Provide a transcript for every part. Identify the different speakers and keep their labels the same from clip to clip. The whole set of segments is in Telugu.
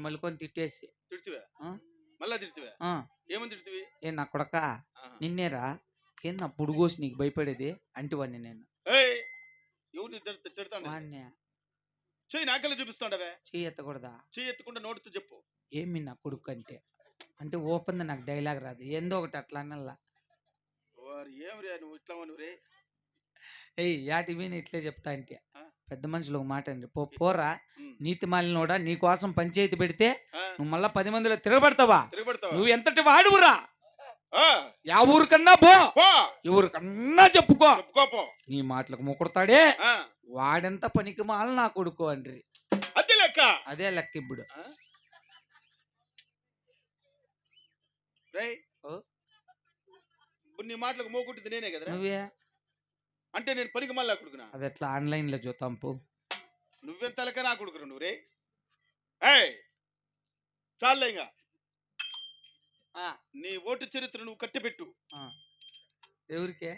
Speaker 1: నన్ను మలుకొని తిట్టేసి.
Speaker 2: తిడుతువే? మళ్ళా తిడుతువే? ఏమని తిడుతువి?
Speaker 1: ఏ నా కొడక? నిన్నేరా? ఏం నా పుడుగోసి నీకు భయపడేది? అంటివాడిని నేను.
Speaker 2: ఎవరిని చెయ్యి నాకెళ్ళి చూపిస్తాండవే?
Speaker 1: చెయ్యి ఎత్తకూడదా?
Speaker 2: చెయ్యి ఎత్తకుండా నోటితో చెప్పు.
Speaker 1: ఏమి నా కొడుకు అంటే అంటే ఓపెన్ నాకు డైలాగ్ రాదు. ఏందో ఒకటి అట్లా అనల్లా.
Speaker 2: రే నువ్వు ఇట్లా నువ్వు రే?
Speaker 1: ఏయ్ యాటి ఇట్లే చెప్తా అంటే? పెద్ద మనుషులు ఒక మాట అండి పో పోరా. నీతి మాలినోడా నీ కోసం పంచాయతీ పెడితే నువ్వు మళ్ళా పది మందిలో తిరగబడతావా? నువ్వు ఎంతటి వాడువురా? యా ఊరికన్నా పో. ఎవరికన్నా చెప్పుకో. నీ మాటలకు ముకుడతాడే వాడెంత పనికి మాల నా కొడుకు అండ్రి.
Speaker 2: అదే లెక్క.
Speaker 1: అదే లెక్క ఇప్పుడు.
Speaker 2: నీ మాటలకు మోకుంటుంది నేనే కదరా.
Speaker 1: నువ్వే?
Speaker 2: అంటే నేను పనికి మళ్ళా కొడుకునా?
Speaker 1: అది ఎట్లా ఆన్లైన్లో చూద్దాం పో.
Speaker 2: నువ్వెంత లెక్క నా కొడుకురా నువ్వు రే? ఏయ్! చాలే ఇంకా
Speaker 1: ఆ,
Speaker 2: నీ ఓటు చరిత్ర నువ్వు కట్టిపెట్టు.
Speaker 1: ఎవరికే?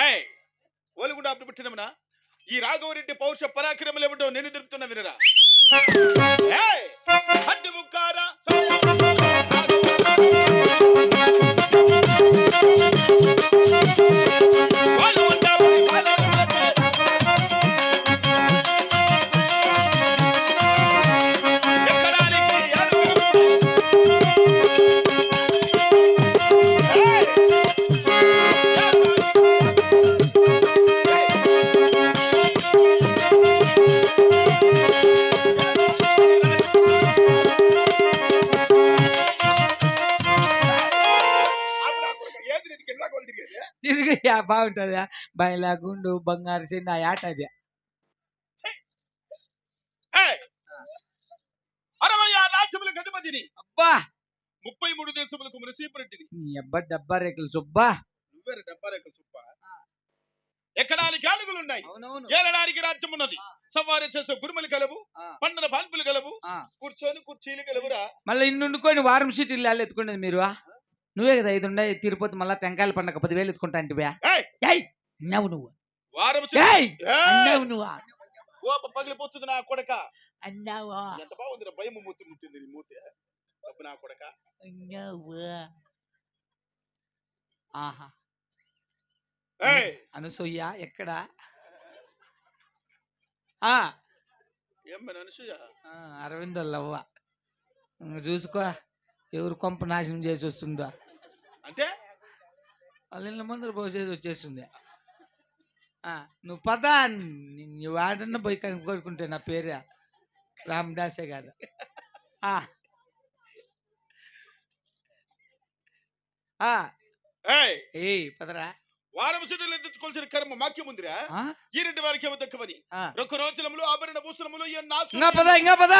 Speaker 2: ఏయ్! ఓలుగుండా అప్పుడు పుట్టినమునా? ఈ రాఘవరెడ్డి పౌరుష పరాక్రమలు ఏమిటో నేను తిరుగుతున్నా వినరా?
Speaker 1: బాగుంటుందా. బయలా గుండు బంగారు చిన్న ఆట అది
Speaker 2: అరవై ఆరు రాజ్యములకు అధిపతిని.
Speaker 1: అబ్బా!
Speaker 2: ముప్పై మూడు దేశములకు
Speaker 1: నీ అబ్బా డబ్బా రేకులు సుబ్బా!
Speaker 2: నువ్వేరు డబ్బారేక సుప్ప ఎక్కడానికి ఏలడానికి రాజ్యం ఉన్నది. సవారి చేసే గురుమలు కలవు
Speaker 1: ఆ.
Speaker 2: పండున పాన్పులు కలవు
Speaker 1: ఆ.
Speaker 2: కూర్చొని కుర్చీలు కలవురా
Speaker 1: మళ్ళీ ఇన్నుండుకొని వారం సీట్ ఇల్లు ఎత్తుకునేది మీరు నువ్వే కదా ఐదు ఉండే తిరుపతి మళ్ళా టెంకాయల పండగ పదివేలు ఎత్తుకుంటా అంటే అన్నావు నువ్వు! అన్నావు నువ్వు.
Speaker 2: కోప పగిలిపోతుంది నా కొడక.
Speaker 1: అన్నావు?
Speaker 2: ఎంత బాగుంది భయం మూతి ముట్టింది నీ మూతి. డబ్బు నా కొడక.
Speaker 1: అన్నావు? ఆహా.
Speaker 2: ఏయ్!
Speaker 1: అనసూయ ఎక్కడ? ఆ!
Speaker 2: ఏం అనసూయ?
Speaker 1: అరవిందో లవ్వ. చూసుకో. ఎవరు కొంప నాశనం చేసి వస్తుందో?
Speaker 2: అంటే?
Speaker 1: వాళ్ళ ఇళ్ళ ముందర పోసేసి వచ్చేస్తుంది. ఆ, నువ్వు పద నువ్వు వాడన్న పోయి కనుక్కోరుకుంటే నా పేరు రామదాసే కాదు. ఆ. ఆ,
Speaker 2: ఏయ్!
Speaker 1: ఏయ్ పదరా.
Speaker 2: వారం చెడులు ఎత్తుకోవాల్సిన కర్మ మాక్యం ఉందిరా?
Speaker 1: ఆ?
Speaker 2: ఈ రెండు వారికి ఏమో రోజులములు ఆభరణ భూషణములు
Speaker 1: ఇంకా పద ఇంకా పద!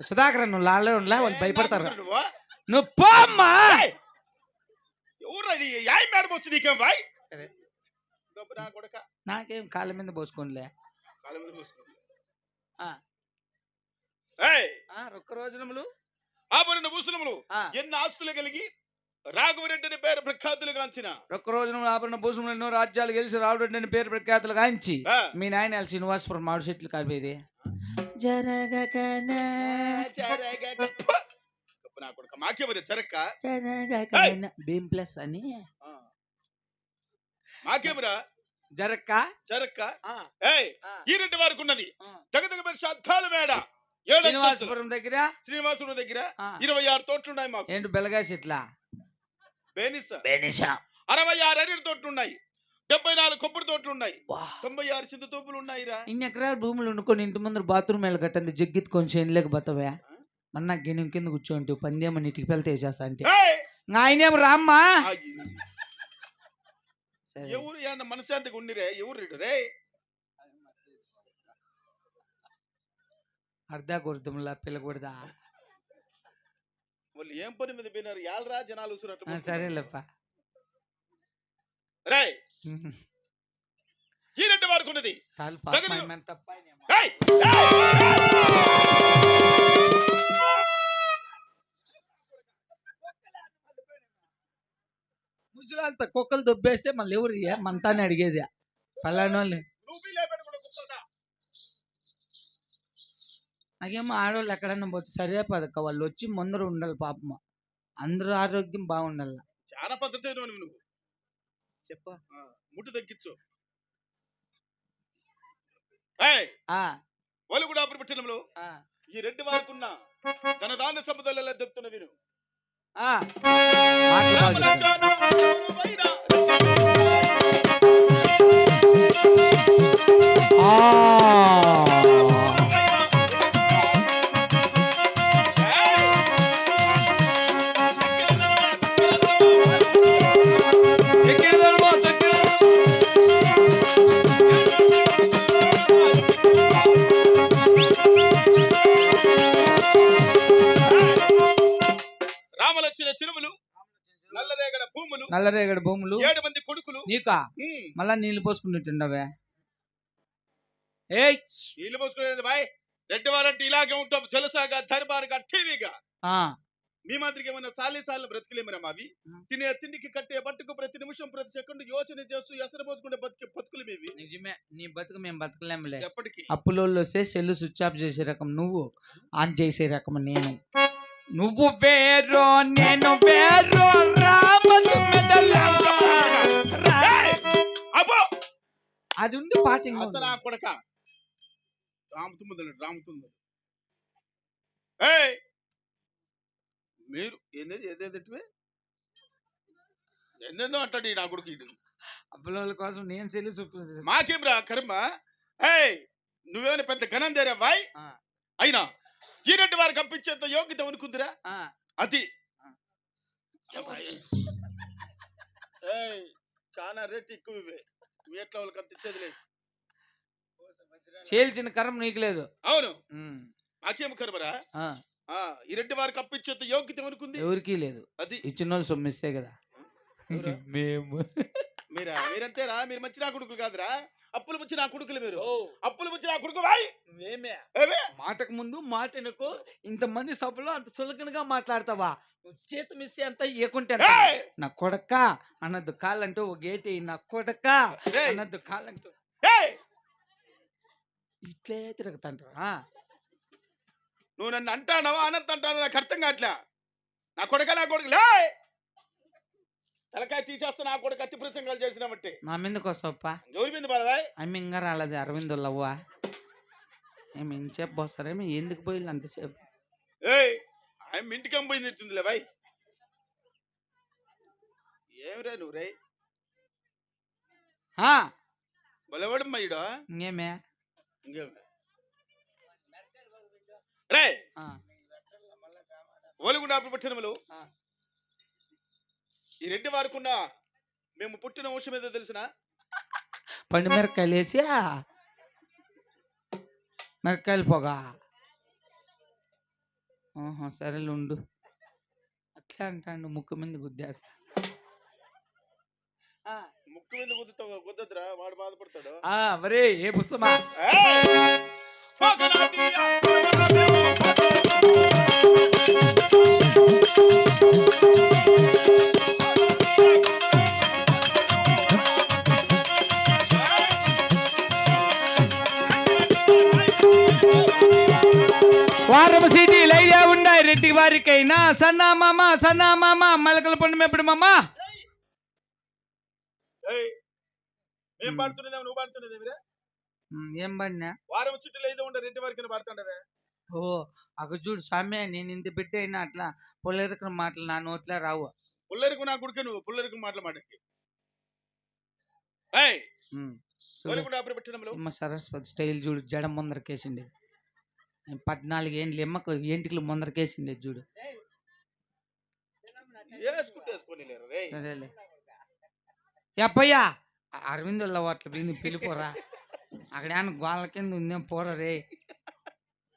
Speaker 1: సుధాకర్ నువ్వు లాలో ఉండలే వాళ్ళు భయపడతారు
Speaker 2: నువ్వా?
Speaker 1: పోమ్మా!
Speaker 2: ఎవరు? యాయ్ మేడం వస్తుంది నీకేం బాయ్
Speaker 1: కాళ్ళ మీద పోసుకోనిలే
Speaker 2: కాళ్ళ మీద.
Speaker 1: ఆ. ఆ, రొక్క రోజునములు
Speaker 2: ఆభరణ భూషణములు
Speaker 1: ఆ,
Speaker 2: ఎన్ని ఆస్తులు కలిగి రాఘవరెడ్డి అని పేరు ప్రఖ్యాతులు గాంచిన
Speaker 1: రొక్క రోజున ఆభరణ భూషణములు ఎన్నో రాజ్యాలు గెలిచి రావుడు అని పేరు ప్రఖ్యాతులు గాంచి
Speaker 2: ఆ.
Speaker 1: మీ నాయన శ్రీనివాసపురం మామిడి చెట్లు కాపేది జరగకనా
Speaker 2: జరగక- నా కొడక. మాకేమరి జరక్క?
Speaker 1: జరగకనా భీమ్ ప్లస్ అని.
Speaker 2: మాకేమరా
Speaker 1: జరక్క?
Speaker 2: జరక్క? ఏయ్! ఈ రెండు వారికి ఉన్నది. దగ్గర పరిష అద్దాల మేడ.
Speaker 1: శ్రీనివాసపురం దగ్గర?
Speaker 2: శ్రీనివాసుడు దగ్గర ఇరవై ఆరు తోటలు ఉన్నాయి మాకు.
Speaker 1: ఏంటి బెలగా చెట్ల
Speaker 2: బేనిస.
Speaker 1: బెనిషా
Speaker 2: అరవై ఆరు అరటి తోటలు ఉన్నాయి. డెబ్బై నాలుగు కొబ్బరి తోటలు ఉన్నాయి. తొంభై ఆరు సింధు తోపులు ఉన్నాయిరా
Speaker 1: ఇన్ని ఎకరాల భూములు వండుకొని ఇంటి ముందర బాత్రూమ్ వెళ్ళ కట్టంది జగ్గిత్ కొంచెం లేకపోతావా మొన్న గిన్నె కింద కూర్చోంటి పందేమో నీటికి వెళ్తే వేసేస్తా అంటే.
Speaker 2: ఏయ్!
Speaker 1: ఇంకా ఆయనేం రామ్మా.
Speaker 2: ఎవరు ఏమన్నా మనశాంతిగా ఉండిరే? ఎవరు రే
Speaker 1: అర్ధా కొడుతుంలా పిల్లకూడదా
Speaker 2: వాళ్ళు ఏం పని మీద పోయినారు? యాలరా జనాలు
Speaker 1: సరేలేప్ప.
Speaker 2: రే ఈ రెండు వారికి ఉన్నది
Speaker 1: కుక్కలు దొబ్బేస్తే మళ్ళీ ఎవరు? మనతానే అడిగేది? పలానోళ్ళు. నాకేమో ఆడవాళ్ళు ఎక్కడన్నా పోతే సరే పదక్క వాళ్ళు వచ్చి ముందర ఉండాలి పాపం అందరూ ఆరోగ్యం బాగుండాలి
Speaker 2: చాలా పద్ధతి నువ్వు.
Speaker 1: చెప్ప.
Speaker 2: ముట్టు తగ్గించు.
Speaker 1: ఆ,
Speaker 2: ఒలుగుడు అప్పుడు పట్టణంలో
Speaker 1: ఆ,
Speaker 2: ఈ రెడ్డి వారికున్న తన దాన సంపదలలో చెప్తున్న విను
Speaker 1: ఆ.
Speaker 2: ఏడు మంది కొడుకులు.
Speaker 1: నీకా? మళ్ళా నీళ్ళు పోసుకుంటుండవే ఏయ్!
Speaker 2: నీళ్ళు పోసుకునేది బాయ్. రెడ్డి వారంటే ఇలాగే ఉంటాం. జలసాగా దర్బారుగా టీవీగా. మీ మాదిరిగా ఏమైనా సాలి సార్లు బ్రతికలేమరా మావి. తినే తిండికి కట్టే బట్టుకు ప్రతి నిమిషం ప్రతి సెకండ్ యోచన చేస్తూ ఎసరు పోసుకుంటే బతికే బతుకులు మీవి.
Speaker 1: నిజమే. నీ బతుకు మేము బతకలేములే.
Speaker 2: ఎప్పటికీ?
Speaker 1: అప్పులోళ్ళు వస్తే సెల్లు స్విచ్ ఆఫ్ చేసే రకం నువ్వు ఆన్ చేసే రకం నేను. నువ్వు వేరో నేను వేరో అది ఉంది పాట ఇంకా
Speaker 2: అసలు. ఆ కొడక? ఏయ్! మీరు ఏందేది ఏదేదటివే ఎందెందో అంటాడు ఈ నా కొడుకు.
Speaker 1: అప్పులోళ్ళ కోసం నేను సెల్లు చూపు
Speaker 2: మాకేం రా కర్మ? ఏయ్! నువ్వేమైనా పెద్ద ఘనం దేరా బాయ్. అయినా ఈ రెడ్డి వారికి అప్పించేంత యోగ్యత అనుకుందిరా అది. చాలా రేట్ ఎక్కువ ఇవే. మీ ఎట్లా వాళ్ళకి అంత ఇచ్చేది లేదు.
Speaker 1: చేల్చిన కర్మ నీకు లేదు.
Speaker 2: అవును. కర్మరా
Speaker 1: ఆ,
Speaker 2: ఈ రెడ్డి వారికి అప్పించేంత యోగ్యత అనుకుంది
Speaker 1: ఎవరికీ లేదు.
Speaker 2: అది
Speaker 1: ఇచ్చిన వాళ్ళు సొమ్మిస్తే కదా? మేము.
Speaker 2: మీరా? మీరంతేరా? మీరు మంచి నా కొడుకులు కాదురా? అప్పులు ముచ్చి నా కొడుకులు మీరు. అప్పులు ముచ్చి నా కొడుకు వాయ్.
Speaker 1: మేమే.
Speaker 2: ఏమే?
Speaker 1: మాటకు ముందు మాట వెనుకో ఇంతమంది సభలో అంత సులకనగా మాట్లాడతావా? చేతి మిస్ అంత ఏకుంటే! నా కొడక అన్నద్దు కాలంటూ ఒక గేటి నా కొడక! అన్నద్దు కాలంటూ.
Speaker 2: ఏయ్!
Speaker 1: ఇట్లే తిరుగుతాంటారు
Speaker 2: నువ్వు నన్ను అంటానవా? అనంత అంటాను నాకు అర్థం కావట్లే? నా కొడుక నా కొడుకు లే తలకాయ తీసేస్తా నా కొడుకు అతి ప్రసంగాలు చేసినామంటే
Speaker 1: నా మీదకి వస్తావప్ప.
Speaker 2: ఎవరి మీద బాబాయ్
Speaker 1: అమ్మ ఇంకా రాలేదు అరవింద్ లవ్వా? ఏమి ఇంచేపు పోస్తారేమి ఎందుకు పోయి అంతసేపు
Speaker 2: ఏయ్ ఆయన ఇంటికి అమ్మ తిట్టిందిలే బాయ్. ఏమిరా నువ్వు రే? బలవాడమ్మా ఈడ.
Speaker 1: ఇంకేమే?
Speaker 2: ఇంకేమి రే ఓలుగుండ పట్టణములు
Speaker 1: ఆ.
Speaker 2: ఈ రెడ్డి వారుకున్న మేము పుట్టిన వంశం ఏదో తెలిసిన?
Speaker 1: పండు మిరకాయలు వేసి ఆ, మిరకాయలు పొగ సరేలే ఉండు. అట్లా అంటాడు ముక్కు మీద గుద్దేస్తా. ఆ,
Speaker 2: ముక్కు మీద గుద్దుతావు గుద్దద్దురా? వాడు బాధపడతాడు.
Speaker 1: ఆ, మరే ఏ పుస్తమా రెడ్డి వారికైనా సన్నా మామ సన్నా మామ మలకల పండు మెప్పుడు మామ?
Speaker 2: ఏయ్! ఏం పాడుతున్నదేమో నువ్వు? పాడుతున్నదేమిరా
Speaker 1: ఉమ్, ఏం పడినా?
Speaker 2: వారం చుట్టూ ఉండే రెడ్డి వారికి పాడుతుండవే.
Speaker 1: ఓ అక్కడ చూడు స్వామి నేను ఇంత పెట్టి అయినా అట్లా పొలరికన మాటలు నా నోట్లే రావు.
Speaker 2: పుల్లరికి నా కొడుకు నువ్వు పుల్లరికి మాటలు మాటకి
Speaker 1: సరస్వతి స్టైల్ చూడు జడ ముందరకేసిండే పద్నాలుగు ఏండ్లు ఎమ్మకు ఏంటికలు ముందరకేసిండే చూడు. సరేలే. ఎప్పయ్యా అరవింద్ వాళ్ళ అట్లా పోయింది పిలిపోరా. అక్కడ ఏమన్నా గోళ్ళ కింద ఉందేం పోరా రే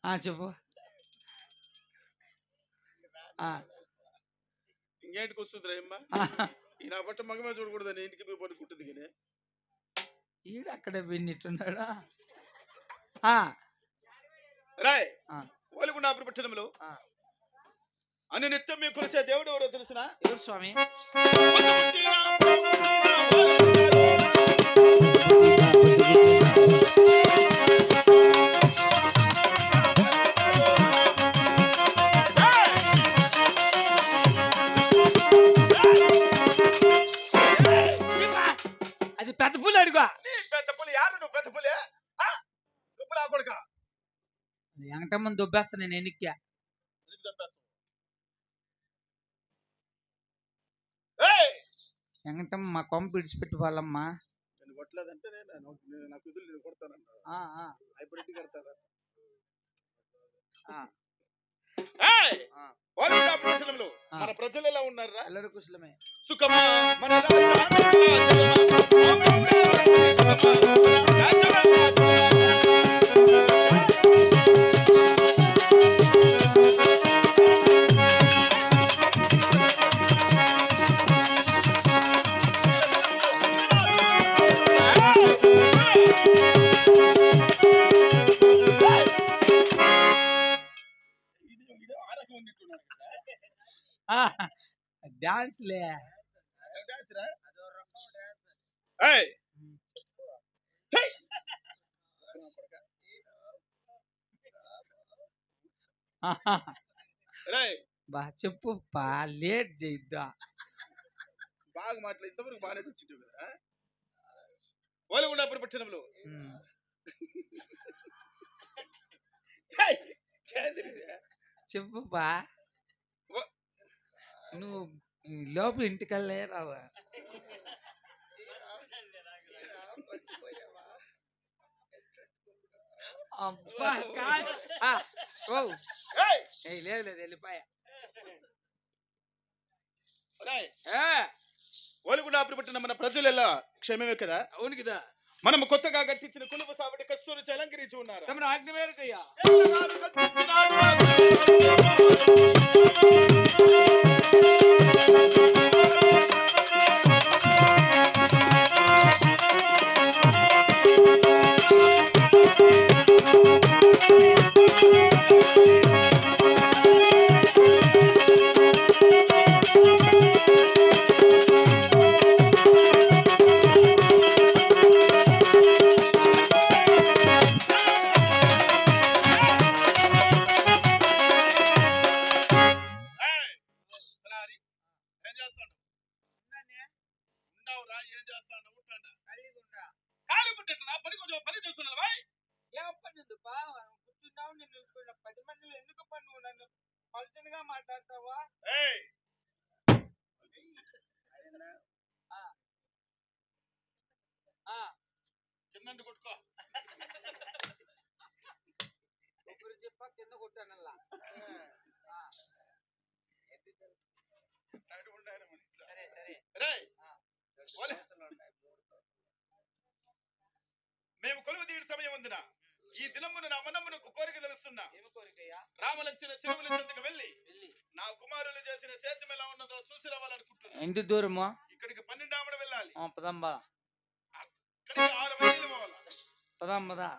Speaker 1: ఆ చెప్పు. ఆ,
Speaker 2: ఇంకేంటికి వస్తుంది రా అమ్మ?
Speaker 1: ఆ,
Speaker 2: ఈ నా పట్ట మగమే చూడకూడదని ఇంటికి పోయి పడుకుంటుంది
Speaker 1: ఈడు అక్కడే విన్నిట్టున్నాడా ఆ,
Speaker 2: రాయ్ ఓలిగుండాపురి పట్టణంలో అని నిత్యం మీ కొలిసే దేవుడు ఎవరో తెలుసిన?
Speaker 1: ఎవరు స్వామి?
Speaker 2: అది పెద్ద పులి అడుగు. పెద్ద పులి యారు నువ్వు పెద్ద పులి? కొడుకా.
Speaker 1: వెంకటమ్మని దుబ్బేస్తా నేను ఎన్నిక్కా
Speaker 2: ఏయ్
Speaker 1: వెంకటమ్మ మా కొంప విడిచిపెట్టి వాళ్ళమ్మా
Speaker 2: నేను కొట్టలేదంటే నేను నేను- నా కుదురు నేను కొడతానన్న
Speaker 1: ఆ, ఆ,
Speaker 2: హైబ్రిడ్ కడతారా
Speaker 1: ఆ,
Speaker 2: ఏయ్
Speaker 1: ఆ.
Speaker 2: వాళ్ళు పట్టణంలో
Speaker 1: ఆ.
Speaker 2: మన ప్రజలు ఎలా ఉన్నారా
Speaker 1: ఎల్లరూ కుశలమే
Speaker 2: సుఖమా మన
Speaker 1: డాన్స్లే బా చెప్పు బా లేట్ చేద్దా
Speaker 2: బాగా మాట్లాడి ఇంతవరకు బాగానే తెచ్చిండు కదా ఓలగుండాపురం పట్టణంలో?
Speaker 1: చెప్పు బా. నువ్వు లోపల ఇంటికల్లే రావా. అబ్బా ఓ. లేదు లేదు వెళ్ళిపోయా. ఏ,
Speaker 2: ఓలగుండాపురం పట్టణం మన ప్రజలు ఎలా క్షేమమే కదా?
Speaker 1: అవును కదా.
Speaker 2: మనం కొత్తగా కట్టించిన కులుపు సాబడి కస్తూరి అలంకరించి ఉన్నారు
Speaker 1: తమరు ఆజ్ఞ మేరకయ్యా!
Speaker 2: ఏం చేస్తాడు ఉంటాడా ఖాళీ పుట్టేట్లా పని కొంచెం పని చేస్తున్నావు బాయ్.
Speaker 1: పది మందిలో ఎందుకు పని నన్ను పలచనగా మాట్లాడతావా?
Speaker 2: ఏయ్!
Speaker 1: ఆ,
Speaker 2: కిందంటి కొట్టుకో.
Speaker 1: ఒకరు చెప్ప కింద కొట్టానల్లా. సరే సరే ఆ.
Speaker 2: ఓలే. మేము కొలువు తీయడం సమయం ఉందిన? ఈ దినమున నా మనమునకు కోరిక తెలుస్తున్నా. రామలక్ష్మణ చెరువుల చెంతకు వెళ్ళి
Speaker 1: వెళ్ళి.
Speaker 2: నా కుమారులు చేసిన సేద్యం ఎలా ఉన్నదో చూసి రావాలనుకుంటున్నా.
Speaker 1: ఎంత దూరము?
Speaker 2: ఇక్కడికి పన్నెండు ఆమడ వెళ్ళాలి.
Speaker 1: పదంబా
Speaker 2: ఇక్కడికి ఆరు మైళ్ళు పోవాలి?
Speaker 1: పదాం పదా